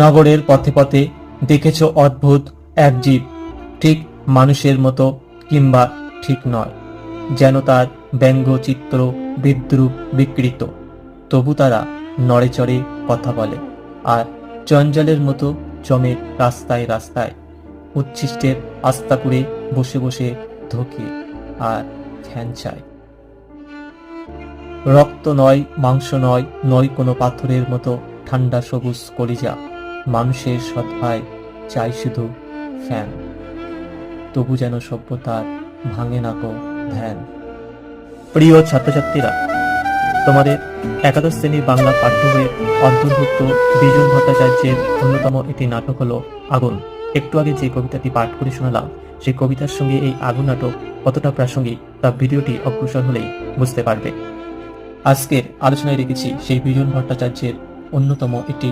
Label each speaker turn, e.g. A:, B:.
A: নগরের পথে পথে দেখেছ অদ্ভুত এক জীব, ঠিক মানুষের মতো কিংবা ঠিক নয়, যেন তার ব্যঙ্গচিত্র বিদ্রুপ বিকৃত। তবু তারা নড়ে চড়ে কথা বলে, আর চঞ্চলের মতো জমে রাস্তায় রাস্তায় উচ্ছিষ্টের আস্তা করে বসে বসে ধোকে আর ধ্যান চায়। রক্ত নয়, মাংস নয় নয় কোনো পাথরের মতো ঠান্ডা সবুজ কলিজা মানুষের সৎভায় চাই শুধু ফ্যান তবু যেন সভ্যতার ভাঙে না কো ধ্যান। প্রিয় ছাত্রছাত্রীরা, তোমাদের একাদশ শ্রেণির বাংলা পাঠ্য বইয়ের অন্তর্ভুক্ত বিজন ভট্টাচার্যের অন্যতম একটি নাটক হলো আগুন। একটু আগে যে কবিতাটি পাঠ করে শোনালাম সেই কবিতার সঙ্গে এই আগুন নাটক কতটা প্রাসঙ্গিক, তা ভিডিওটি অগ্রসর হলেই বুঝতে পারবে। আজকের আলোচনায় রেখেছি সেই বিজন ভট্টাচার্যের অন্যতম একটি